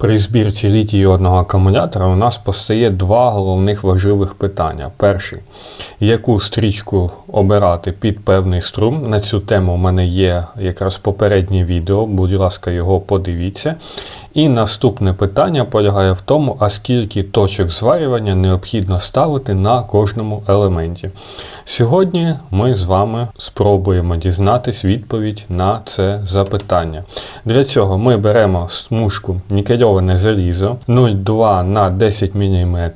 При збірці літій одного акумулятора у нас постає два головних важливих питання. Перший, яку стрічку обирати під певний струм. На цю тему в мене є якраз попереднє відео, будь ласка, його подивіться. І наступне питання полягає в тому, а скільки точок зварювання необхідно ставити на кожному елементі. Сьогодні ми з вами спробуємо дізнатись відповідь на це запитання. Для цього ми беремо смужку нікельоване залізо 0,2 на 10 мм,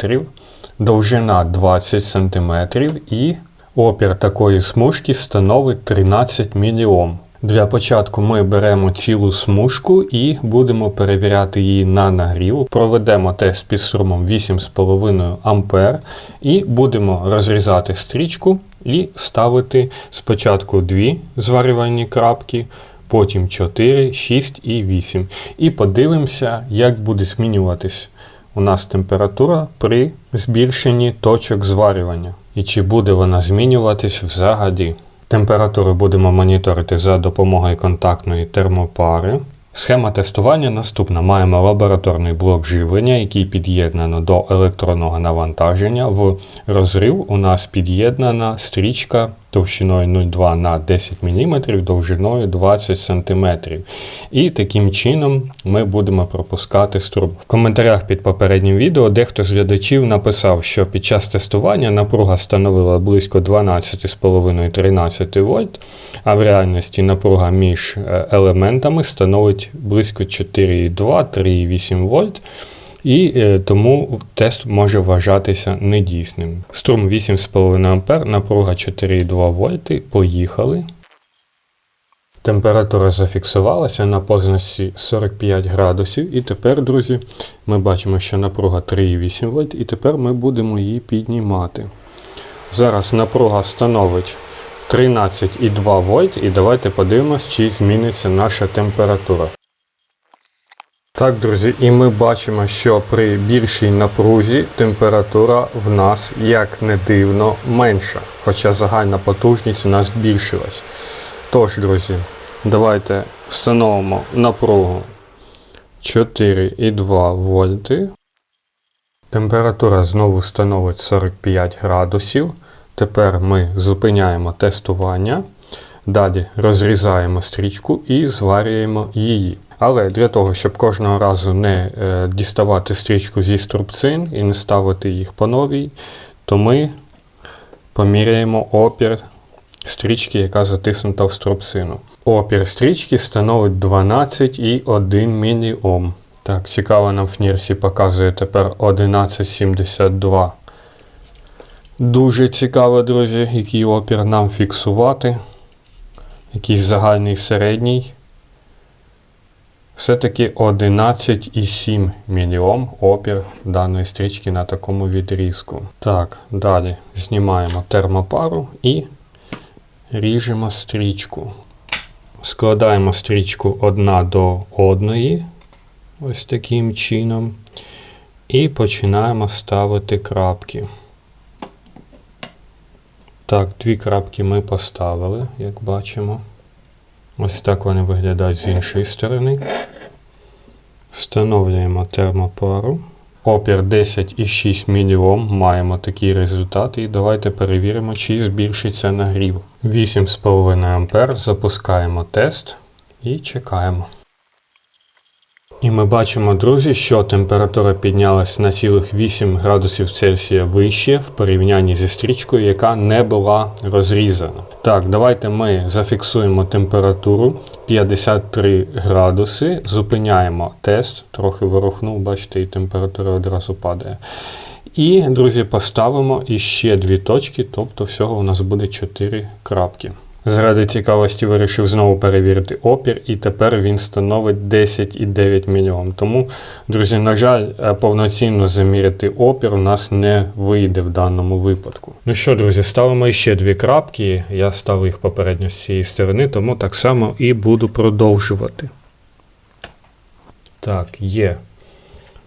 довжина 20 см і опір такої смужки становить 13 мОм. Для початку ми беремо цілу смужку і будемо перевіряти її на нагрів. Проведемо тест під струмом 8,5 А і будемо розрізати стрічку і ставити спочатку дві зварювальні крапки, потім 4, 6 і 8. І подивимося, як буде змінюватись у нас температура при збільшенні точок зварювання. І чи буде вона змінюватись взагалі. Температуру будемо моніторити за допомогою контактної термопари. Схема тестування наступна. Маємо лабораторний блок живлення, який під'єднано до електронного навантаження. В розрив у нас під'єднана стрічка товщиною 0,2 на 10 мм, довжиною 20 см. І таким чином ми будемо пропускати струм. В коментарях під попереднім відео дехто з глядачів написав, що під час тестування напруга становила близько 12,5-13 вольт, а в реальності напруга між е, елементами становить близько 4,2-3,8 вольт і е, тому тест може вважатися недійсним. Струм 8,5 А, напруга 4,2 вольти. Поїхали. Температура зафіксувалася на позначці 45 градусів. І тепер, друзі, ми бачимо, що напруга 3,8 вольт, і тепер ми будемо її піднімати. Зараз напруга становить 13,2 вольт, і давайте подивимось, чи зміниться наша температура. Так, друзі, і ми бачимо, що при більшій напрузі температура в нас, як не дивно, менша. Хоча загальна потужність у нас збільшилась. Тож, друзі, давайте встановимо напругу 4,2 вольти. Температура знову становить 45 градусів. Тепер ми зупиняємо тестування. Далі розрізаємо стрічку і зварюємо її. Але для того, щоб кожного разу не е, діставати стрічку зі струбцин і не ставити їх по новій, то ми поміряємо опір стрічки, яка затиснута в струбцину. Опір стрічки становить 12,1 мОм. Так, цікаво нам в Нірсі показує тепер 11,72. Дуже цікаво, друзі, який опір нам фіксувати. Якийсь загальний середній. Все-таки 11,7 мільйом опір даної стрічки на такому відрізку. Так, далі знімаємо термопару і ріжемо стрічку. Складаємо стрічку одна до одної, ось таким чином. І починаємо ставити крапки. Так, дві крапки ми поставили, як бачимо. Ось так вони виглядають з іншої сторони. Встановлюємо термопару. Опір 10,6 мОм. Маємо такий результат. І давайте перевіримо, чи збільшиться нагрів. 8,5 А. Запускаємо тест і чекаємо. І ми бачимо, друзі, що температура піднялась на цілих 8 градусів Цельсія вище в порівнянні зі стрічкою, яка не була розрізана. Так, давайте ми зафіксуємо температуру 53 градуси, зупиняємо тест, трохи ворухнув, бачите, і температура одразу падає. І, друзі, поставимо іще дві точки, тобто всього у нас буде 4 крапки. Заради цікавості вирішив знову перевірити опір, і тепер він становить 10,9 мільйон. Тому, друзі, на жаль, е, повноцінно заміряти опір у нас не вийде в даному випадку. Ну що, друзі, ставимо ще дві крапки. Я ставив їх попередньо з цієї сторони, тому так само і буду продовжувати. Так, є.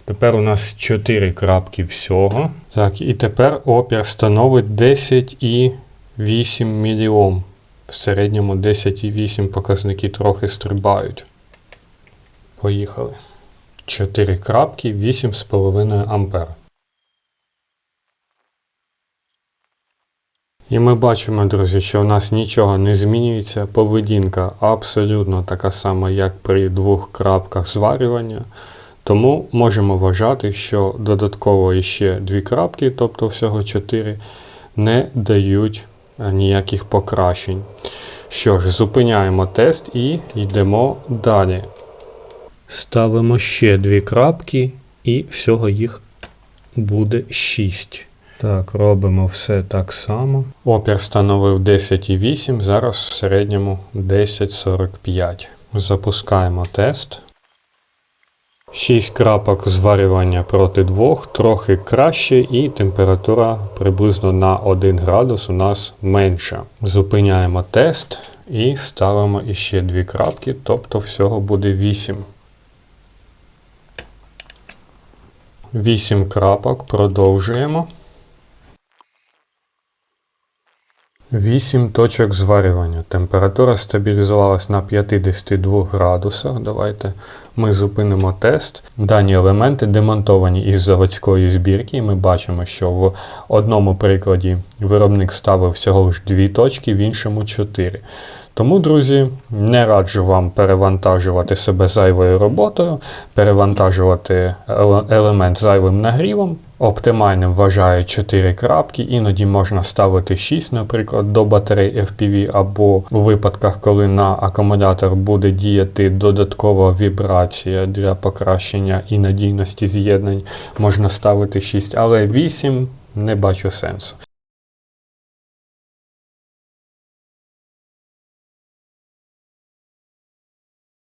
Тепер у нас 4 крапки всього. Так, і тепер опір становить 10,8 мільйон. В середньому 10,8 показники трохи стрибають. Поїхали. 4 крапки 8,5 ампер. І ми бачимо, друзі, що у нас нічого не змінюється. Поведінка абсолютно така сама, як при двох крапках зварювання. Тому можемо вважати, що додатково ще дві крапки, тобто всього 4, не дають ніяких покращень. Що ж, зупиняємо тест і йдемо далі. Ставимо ще дві крапки, і всього їх буде 6. Так, робимо все так само. Опір становив 10,8, зараз в середньому 10,45. Запускаємо тест. 6 крапок зварювання проти 2, трохи краще, і температура приблизно на 1 градус у нас менша. Зупиняємо тест і ставимо іще 2 крапки, тобто всього буде 8. 8 крапок продовжуємо. 8 точок зварювання. Температура стабілізувалась на 52 градусах. Давайте ми зупинимо тест. Дані елементи демонтовані із заводської збірки. І ми бачимо, що в одному прикладі виробник ставив всього ж 2 точки, в іншому 4. Тому, друзі, не раджу вам перевантажувати себе зайвою роботою, перевантажувати елемент зайвим нагрівом. Оптимальним вважаю 4 крапки, іноді можна ставити 6, наприклад, до батарей FPV, або у випадках, коли на акумулятор буде діяти додаткова вібрація для покращення і надійності з'єднань, можна ставити 6, але 8 не бачу сенсу.